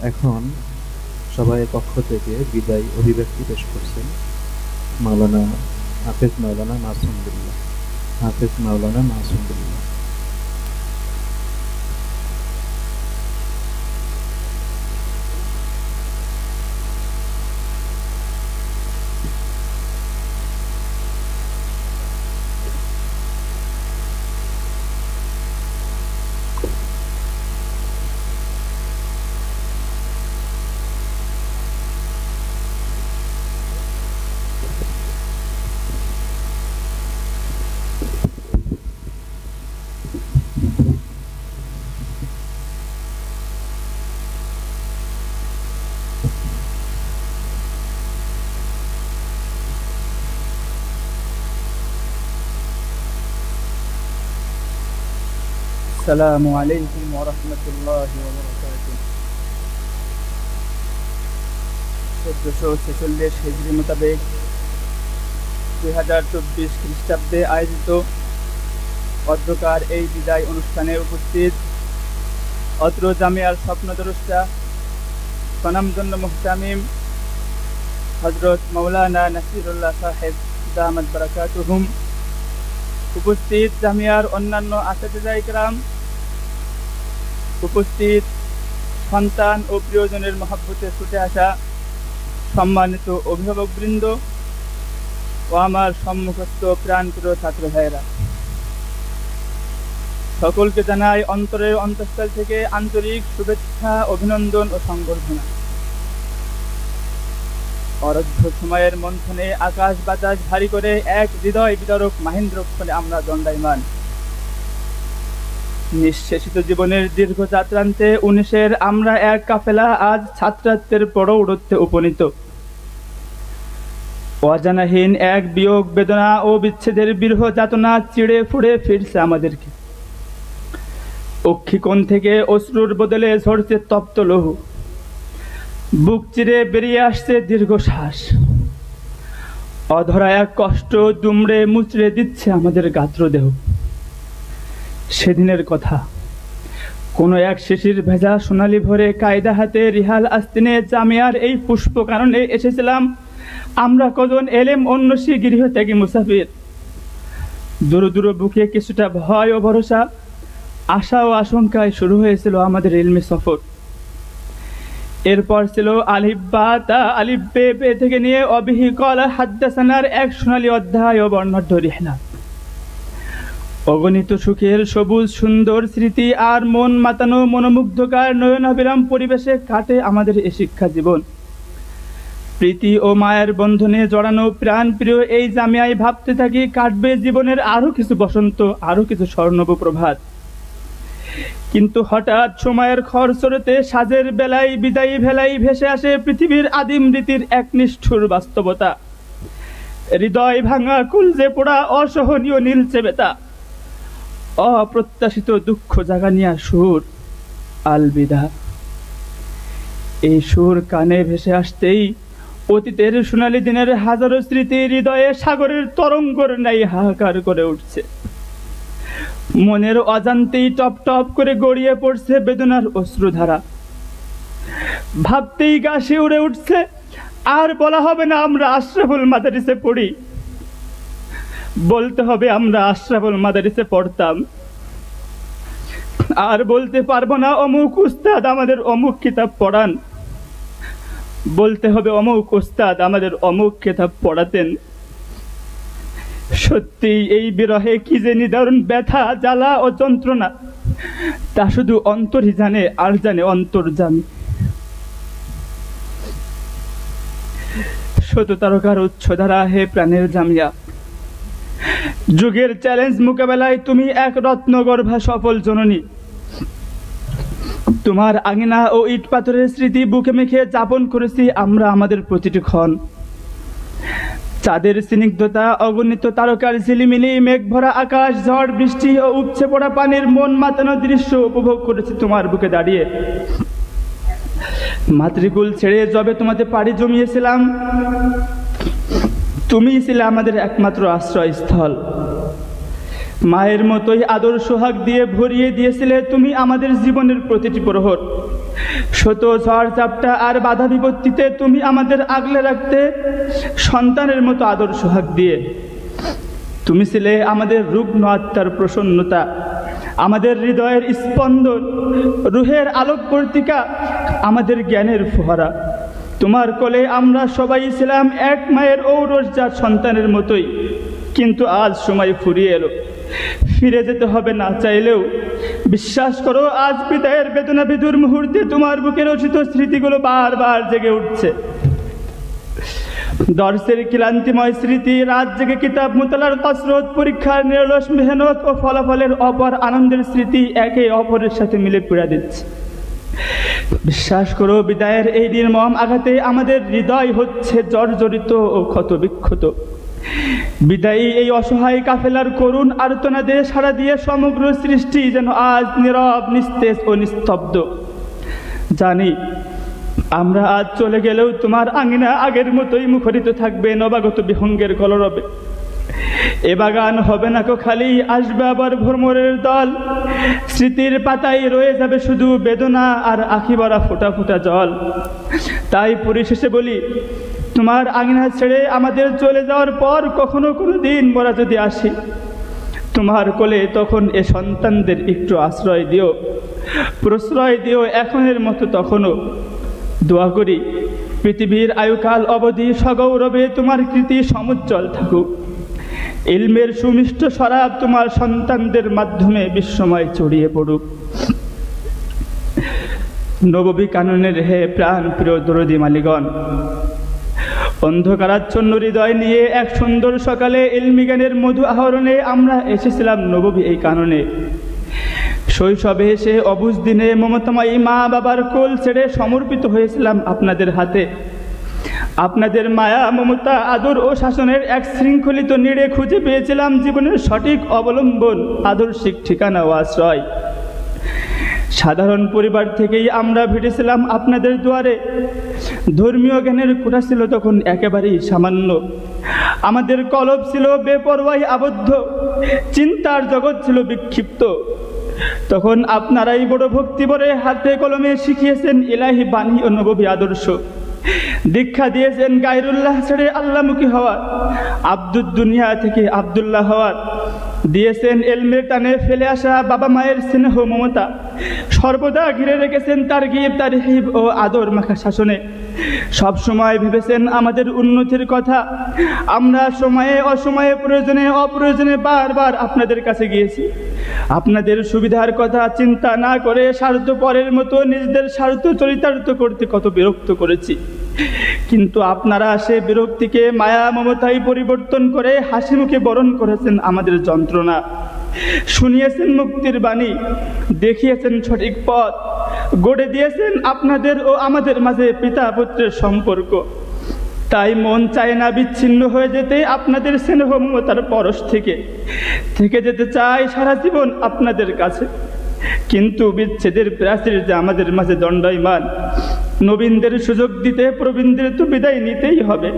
এখন সবাই পক্ষ থেকে বিদায় অভিব্যক্তি পেশ করছেন মাওলানা হাফেজ মাওলানা মাসুমদুল্লাহ হাফেজ মাওলানা মাসুম আসসালামু আলাইকুম ওরহমতুল্লাহ চোদ্দশো ছেচল্লিশ হিজড়ি মোতাবেক দুই হাজার চব্বিশ খ্রিস্টাব্দে আয়োজিত অদ্রকার এই বিদায় অনুষ্ঠানে উপস্থিত অত্র জামিয়ার স্বপ্নদ্রষ্টা সনামজন্য মুহতামিম হজরত মৌলানা নাসিরুল্লাহ সাহেব দাহমদ বারাকাতুহুম, উপস্থিত জামিয়ার অন্যান্য আসাদাইকরাম উপস্থিত সন্তান ও প্রিয়জনের মহাব্বতে ছুটে আসা সম্মানিত অভিভাবকবৃন্দ ও আমার সম্মুখস্থ প্রাণপ্রিয় ছাত্র ভাইয়েরা। সকলকে জানাই অন্তরের অন্তঃস্থল থেকে আন্তরিক শুভেচ্ছা, অভিনন্দন ও সংবর্ধনা। অরধ্য সময়ের মন্থনে আকাশ বাতাস ভারী করে এক হৃদয় বিতরক মাহেন্দ্র ফলে আমরা দণ্ডায়মান। নিঃশেষিত জীবনের দীর্ঘ যাত্রান্তে উনিশের আমরা এক কাফেলা আজ ছাত্রাত্বের পরৌড়ত্বে উপনীত। অজানাহীন এক বিয়োগ বেদনা ও বিচ্ছেদের বিরহ যাতনা চিড়ে ফুড়ে ফিরছে আমাদেরকে। অক্ষিকোণ থেকে অশ্রুর বদলে ঝরছে তপ্ত লহু। বুক চিরে বেরিয়ে আসছে দীর্ঘশ্বাস। অধরা এক কষ্ট দুমড়ে মুচড়ে দিচ্ছে আমাদের গাত্রদেহ। সেদিনের কথা। কোনো এক শিশির ভেজা সোনালি ভরে কায়দা হাতে রিহাল আস্তিনে জামিয়ার এই পুষ্প কারণে এসেছিলাম। আমরা কজন এলেম অন্যসী গৃহ ত্যাগী মুসাফির। দূর দূর বুকে কিছুটা ভয় ও ভরসা, আশা ও আশঙ্কায় শুরু হয়েছিল আমাদের ইলমি সফর। এরপর ছিল আলিফ বা তা আলিফ বে বে থেকে নিয়ে অবিহি কলা হাদ্দাসানার এক সোনালি অধ্যায় ও বর্ণাঢ্য রিহলা। অগণিত সুখের সবুজ সুন্দর স্মৃতি আর মন মাতানো মনোমুগ্ধকার নয়নাবিরাম পরিবেশে কাটে আমাদের এ শিক্ষা জীবন। প্রীতি ও মায়ের বন্ধনে জড়ানো প্রাণ প্রিয় এই জামিয়ায় ভাবতে থাকি কাটবে জীবনের আরও কিছু বসন্ত, আরও কিছু স্বর্ণব প্রভাত কিন্তু হঠাৎ সময়ের খরচরতে সাজের বেলায়, বিদায়ী ভেলাই ভেসে আসে পৃথিবীর আদিম রীতির এক নিষ্ঠুর বাস্তবতা। হৃদয় ভাঙা কুলজে পোড়া অসহনীয় নীলচে বেতা। অপ্রত্যাশিত দুঃখ জাগানিয়া সুর, আলবিদা। এই সুর কানে ভেসে আসতেই অতীতের সোনালী দিনের হাজারো স্মৃতি হৃদয়ে সাগরের তরঙ্গর নাই হাহাকার করে উঠছে। মনের অজান্তেই টপ টপ করে গড়িয়ে পড়ছে বেদনার অশ্রুধারা। ভাবতেই গা উড়ে উঠছে, আর বলা হবে না আমরা আশরাফুল মাদারিসে পড়ি। বলতে হবে, আমরা আশরাফুল মাদারিসে পড়তাম। আর বলতে পারব না, অমুক উস্তাদ আমাদের অমুক কিতাব পড়ান। বলতে হবে, অমুক উস্তাদ আমাদের অমুক কিতাব পড়াতেন। সত্যি এই বিরহে কি যে নিদারুণ ব্যথা, জ্বালা ও যন্ত্রণা, তা শুধু অন্তরই জানে, আর জানে অন্তর জানি। শত তারকার উচ্চ ধারা হে প্রাণের জামিয়া যুগের চ্যালেঞ্জ মোকাবেলায় তুমি এক রত্নগর্ভা সফল জননী। তোমার আঙিনা ও ইট পাথরের স্মৃতি বুকে মেখে যাপন করেছি আমরা আমাদের প্রতিটি ক্ষণ। চাঁদের স্নিগ্ধতা, অগণিত তারকার ঝিলিমিলি মেঘ ভরা আকাশ, ঝড়, বৃষ্টি ও উপচে পড়া পানির মন মাতানো দৃশ্য উপভোগ করেছি তোমার বুকে দাঁড়িয়ে। মাতৃকুল ছেড়ে যবে তোমাদের পাড়ি জমিয়েছিলাম তুমিই ছিলে আমাদের একমাত্র আশ্রয়স্থল। মায়ের মতোই আদর সোহাগ দিয়ে ভরিয়ে দিয়েছিলে তুমি আমাদের জীবনের প্রতিটি প্রহর। শত ঝড় চাপটা আর বাধা বিপত্তিতে তুমি আমাদের আগলে রাখতে সন্তানের মতো আদর সোহাগ দিয়ে। তুমি ছিলে আমাদের রুগ্ন আত্মার প্রসন্নতা, আমাদের হৃদয়ের স্পন্দন, রুহের আলোক পর্তিকা আমাদের জ্ঞানের ফোহারা। তোমার কোলে আমরা সবাই ছিলাম এক মায়ের ঔরসজার সন্তানের মতোই। কিন্তু আজ সময় ফুরিয়ে এলো। ফিরে যেতে হবে না চাইলেও। বিশ্বাস করো, আজ বিদায়ের বেদনা বিদুর মুহূর্তে তোমার বুকে রচিত স্মৃতিগুলো বারবার জেগে উঠছে। দর্শের ক্লান্তিময় স্মৃতি, রাত জেগে কিতাব মোতালার কসরত, পরীক্ষার নিরলস মেহনত ও ফলাফলের অপর আনন্দের স্মৃতি একে অপরের সাথে মিলে পীড়া দিচ্ছে। বিশ্বাস করো, বিদায়ের এই নির্মম আঘাতে আমাদের হৃদয় হচ্ছে জর্জরিত ও ক্ষত বিক্ষত বিদায়ী এই অসহায় কাফেলার করুণ আর্তনাদে সাড়া দিয়ে সমগ্র সৃষ্টি যেন আজ নীরব, নিস্তেজ ও নিস্তব্ধ। জানি, আমরা আজ চলে গেলেও তোমার আঙিনা আগের মতোই মুখরিত থাকবে নবাগত বিহঙ্গের কলরবে। এ বাগান হবে না কো খালি, আসবে আবার ভ্রমরের দল। স্মৃতির পাতায় রয়ে যাবে শুধু বেদনা আর আখি ভরা ফোটা ফোটা জল। তাই পরিশেষে বলি, তোমার আঙিনা ছেড়ে আমাদের চলে যাওয়ার পর কখনো কোনো দিন মোরা যদি আসি, তোমার কোলে তখন এ সন্তানদের একটু আশ্রয় দিও। প্রশ্রয় দিও এখনের মতো তখনও। দোয়া করি, পৃথিবীর আয়ুকাল অবধি সগৌরবে তোমার কৃতি সমুজ্জ্বল থাকুক। ইলমের সুমিষ্ট শরাব তোমার সন্তানদের মাধ্যমে বিশ্বময় ছড়িয়ে পড়ুক। নববী কাননের হে প্রাণ প্রিয় দরদি মালিগণ, অন্ধকারাচ্ছন্ন হৃদয় নিয়ে এক সুন্দর সকালে ইলমি জ্ঞানের মধু আহরণে আমরা এসেছিলাম নববী এই কাননে। শৈশবে এসে অবুজ দিনে মমতাময়ী মা বাবার কোল ছেড়ে সমর্পিত হয়েছিলাম আপনাদের হাতে। আপনাদের মায়া, মমতা, আদর ও শাসনের এক শৃঙ্খলিত নিড়ে খুঁজে পেয়েছিলাম জীবনের সঠিক অবলম্বন, আদর্শিক ঠিকানা ও আশ্রয়। সাধারণ পরিবার থেকেই আমরা ভিড়েছিলাম আপনাদের দুয়ারে। ধর্মীয় জ্ঞানের কোটা ছিল তখন একেবারেই সামান্য। আমাদের কলব ছিল বেপরোয়াই আবদ্ধ, চিন্তার জগৎ ছিল বিক্ষিপ্ত। তখন আপনারাই বড় ভক্তি ভরে হাতে কলমে শিখিয়েছেন, ইলাহি বাণী ও নবী আদর্শ। দীক্ষা দিয়েছেন গায়রুল্লাহ ছেড়ে আল্লাহমুখী হওয়ার আব্দুল দুনিয়া থেকে আবদুল্লাহ হওয়ার। দিয়েছেন এলমের টানে ফেলে আসা বাবা মায়ের স্নেহ মমতা। সর্বদা ঘিরে রেখেছেন তার গিব, তার হিব ও আদর মাখা শাসনে। সব সময় ভেবেছেন আমাদের উন্নতির কথা। আমরা সময়ে অসময়ে, প্রয়োজনে অপ্রয়োজনে বারবার আপনাদের কাছে গিয়েছি। আপনাদের সুবিধার কথা চিন্তা না করে স্বার্থপরের মতো নিজেদের স্বার্থ চরিতার্থ করতে কত বিরক্ত করেছি। কিন্তু আপনারা সে বিরক্তিকে, মায়া মমতায় পরিবর্তন করে হাসি মুখে বরণ করেছেন আমাদের যন্ত্রণা। শুনিয়েছেন মুক্তির বাণী, দেখিয়েছেন সঠিক পথ, গড়ে দিয়েছেন আপনাদের ও আমাদের মাঝে পিতা পুত্রের সম্পর্ক। তাই মন চায় না বিচ্ছিন্ন হয়ে যেতে আপনাদের স্নেহ মমতার পরশ থেকে। থেকে যেতে চাই সারা জীবন আপনাদের কাছে। কিন্তু বিচ্ছেদের প্রাচীর যে আমাদের মাঝে দণ্ডায়মান নবীনদের সুযোগ দিতে প্রবীণদের তো বিদায় নিতেই হবে।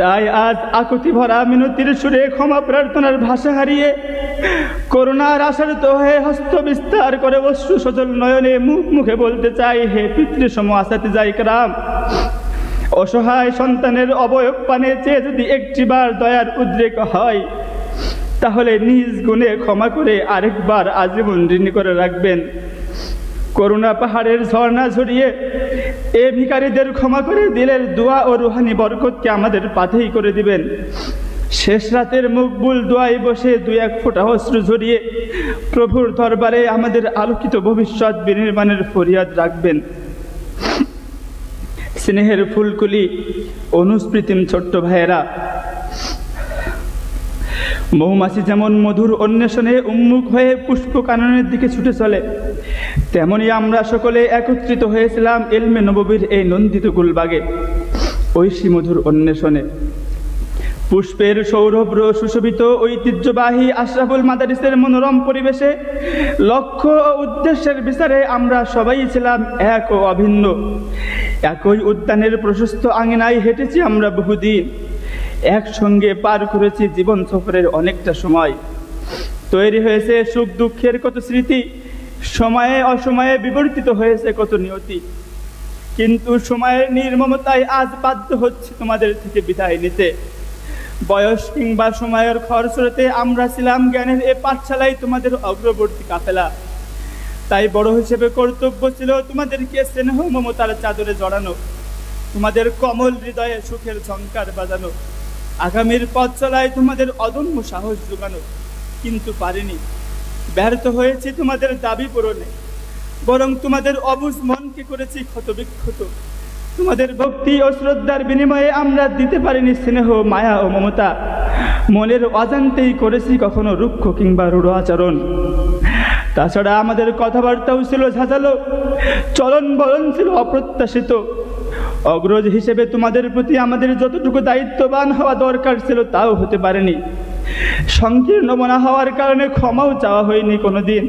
তাই আজ আকুতি ভরা মিনতির সুরে ক্ষমা প্রার্থনার ভাষা হারিয়ে করোনার আশার তো হয়ে হস্ত বিস্তার করে অশ্রু সজল নয়নে মুখ মুখে বলতে চাই, হে পিতৃসম আসাতে যাই ক্রাম। অসহায় সন্তানের অবয়ব পানে চেয়ে যদি একটিবার দয়ার উদ্রেক হয়, তাহলে নিজ গুণে ক্ষমা করে আরেকবার আজীবন ঋণী করে রাখবেন। করুণা পাহাড়ের ঝর্ণা ঝরিয়ে এ ভিকারীদের ক্ষমা করে দিলের দোয়া ও রুহানি বরকতকে আমাদের পাথেই করে দিবেন। শেষ রাতের মুকবুল দোয়ায় বসে দুই এক ফোঁটা অস্ত্র ঝরিয়ে প্রভুর দরবারে আমাদের আলোকিত ভবিষ্যৎ বিনির্মাণের ফরিয়াদ রাখবেন। স্নেহের ফুলকুলি, অনুস্মৃতিম ছোট্ট ভাইয়েরা, মৌমাছি যেমন মধুর অন্বেষণে উন্মুখ হয়ে পুষ্প কাননের দিকে ছুটে চলে তেমনি আমরা সকলে একত্রিত হয়েছিলাম এলমে নববীর এই নন্দিত গুলবাগে, ঐশী মধুর অন্বেষণে। পুষ্পের সৌরভ্র সুশোভিত ঐতিহ্যবাহী আশরাফুল মাদারিসের মনোরম পরিবেশে লক্ষ্য ও উদ্দেশ্যের বিচারে আমরা সবাই ছিলাম এক ও অভিন্ন। একই উদ্যানের প্রশস্ত আঙিনায় হেঁটেছি আমরা বহুদিন। একসঙ্গে পার করেছি জীবন সফরের অনেকটা সময়। তৈরি হয়েছে সুখ দুঃখের কত স্মৃতি সময়ে অসময়ে বিবর্তিত হয়েছে কত নিয়তি কিন্তু সময়ের নির্মমতায় আজ বাধ্য হচ্ছে তোমাদের থেকে বিদায় নিতে। বয়স কিংবা সময়ের খরচরতে আমরা ছিলাম জ্ঞানের এ পাঠশালায় তোমাদের অগ্রবর্তী কাফেলা। তাই বড় হিসেবে কর্তব্য ছিল তোমাদেরকে স্নেহ মমতার চাদরে জড়ানো, তোমাদের কমল হৃদয়ে সুখের ঝঙ্কার বাজানো। আগামীর পথ চলায় তোমাদের অদম্য সাহস যোগানো, কিন্তু পারিনি। ব্যর্থ হয়েছি তোমাদের দাবি পূরণে। বরং তোমাদের অবুজ মনকে করেছি ক্ষতবিক্ষত। তোমাদের ভক্তি ও শ্রদ্ধার বিনিময়ে আমরা দিতে পারিনি স্নেহ, মায়া ও মমতা। মনের অজান্তেই করেছি কখনো রুক্ষ কিংবা রূঢ় আচরণ। তাছাড়া আমাদের কথাবার্তাও ছিল ঝাঁঝালো, চলন বলন ছিল অপ্রত্যাশিত। অগ্রজ হিসেবে তোমাদের প্রতি আমাদের যতটুকু দায়িত্ববান হওয়া দরকার ছিল তাও হতে পারেনি। সংকীর্ণ মনা হওয়ার কারণে ক্ষমাও চাওয়া হয়নি কোনোদিন।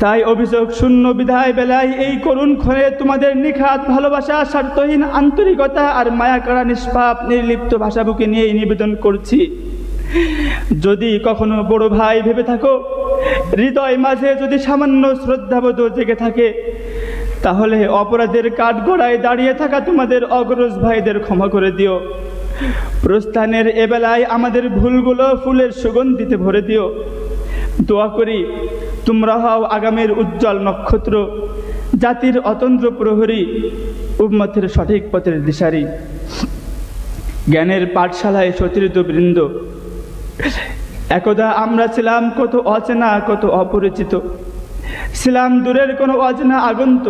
তাই অভিযোগ শূন্য বিধায় বেলায় এই করুণ ক্ষণে তোমাদের নিখাত ভালোবাসা, স্বার্থহীন আন্তরিকতা আর মায়া করা নিষ্পাপ, নির্লিপ্ত ভাষাবুকে নিয়েই নিবেদন করছি। যদি কখনো বড় ভাই ভেবে থাকো, হৃদয় মাঝে যদি সামান্য শ্রদ্ধাবোধ জেগে থাকে, তাহলে অপরাধের কাঠগড়ায় দাঁড়িয়ে থাকা তোমাদের অগ্রজ ভাইদের ক্ষমা করে দিও। প্রস্থানের এবেলায় আমাদের ভুলগুলো ফুলের সুগন্ধিতে ভরে দিও। দোয়া করি, তোমরা হও আগামীর উজ্জ্বল নক্ষত্র, জাতির অতন্ত্র প্রহরী, উম্মতের সঠিক পথের দিশারি। জ্ঞানের পাঠশালায় সতীর্থ বৃন্দ, একদা আমরা ছিলাম কত অচেনা, কত অপরিচিত। ছিলাম দূরের কোনো অচেনা আগন্ত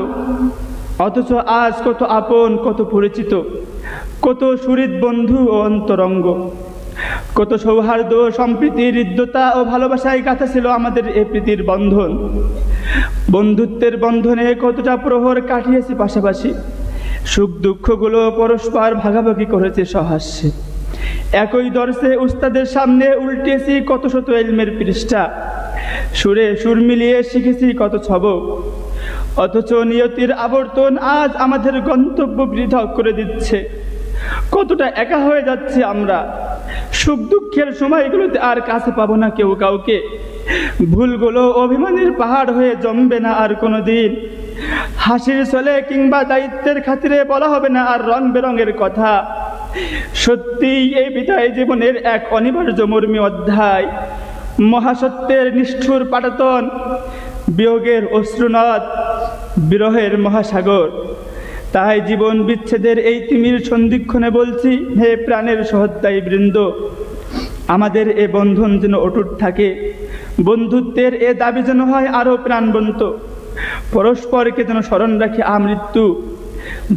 অথচ আজ কত আপন, কত পরিচিত। কত সুরিত বন্ধু ও অন্তরঙ্গ। কত সৌহার্দ্য সম্প্রীতি হৃদ্যতা ও ভালোবাসায় গাথা ছিল আমাদের এ প্রীতির বন্ধন। বন্ধুত্বের বন্ধনে কতটা প্রহর কাটিয়েছি পাশাপাশি, সুখ দুঃখগুলো পরস্পর ভাগাভাগি করেছে সহাস্যে একই দর্শে উস্তাদের সামনে উল্টিয়েছি কত শত এলমের পৃষ্ঠা, সুরে সুর মিলিয়ে শিখেছি কত ছবক। অথচ নিয়তির আবর্তন আজ আমাদের গন্তব্য পৃথক করে দিচ্ছে। কতটা একা হয়ে যাচ্ছে আমরা। সুখ দুঃখের সময়গুলোতে আর কাছে পাবো না কেউ কাউকে। ভুলগুলো অভিমানের পাহাড় হয়ে জমবে না আর কোনো দিন হাসির চলে কিংবা দায়িত্বের খাতিরে বলা হবে না আর রং বেরঙের কথা। সত্যিই এই বিদায় জীবনের এক অনিবার্য মর্মী অধ্যায়। মহাসত্যের নিষ্ঠুর পাটাতন, বিয়োগের অশ্রুনদ, বিরহের মহাসাগর। তাই জীবন বিচ্ছেদের এই তিমির সন্ধিক্ষণে বলছি, হে প্রাণের সহদ্দায়ী বৃন্দ, আমাদের এ বন্ধন যেন অটুট থাকে। বন্ধুত্বের এ দাবি যেন হয় আরও প্রাণবন্ত। পরস্পরকে যেন স্মরণ রাখি আমৃত্যু।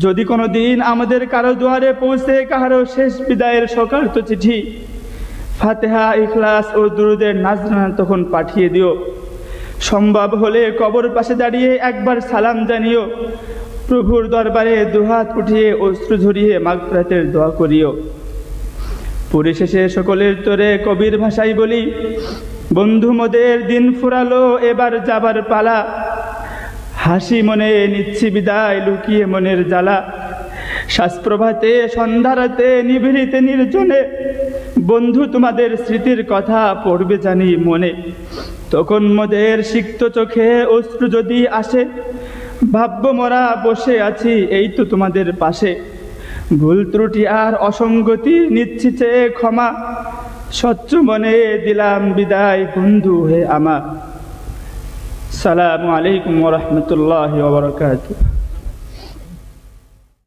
যদি কোনো দিন আমাদের কারও দুয়ারে পৌঁছে কারও শেষ বিদায়ের সকার্ত চিঠি, ফাতেহা, ইখলাস ও দুরুদের নাজরানা তখন পাঠিয়ে দিও। সম্ভব হলে কবর পাশে দাঁড়িয়ে একবার সালাম জানিও। প্রভুর দরবারে দুহাত উঠিয়ে অশ্রু ঝরিয়ে মাগফরাতের দোয়া করিও। পরিশেষে সকলের তোরে কবির ভাষাই বলি, বন্ধু মোদের দিন ফুরালো, এবার যাবার পালা। হাসি মনে নিচ্ছি বিদায়, লুকিয়ে মনের জ্বালা। শ্বাসপ্রভাতে, সন্ধ্যারাতে, নিভৃতে, নির্জনে বন্ধু তোমাদের স্মৃতির কথা পড়বে জানি মনে। তখন মোদের সিক্ত চোখে অশ্রু যদি আসে, ভাব্য মরা বসে আছি এই তো তোমাদের পাশে। ভুল ত্রুটি আর অসঙ্গতি নিচ্ছি চেয়ে ক্ষমা, স্বচ্ছ মনে দিলাম বিদায় বন্ধু হে আমার সালামু আলাইকুম রহমতুল্লাহ ওবরাকাতুহ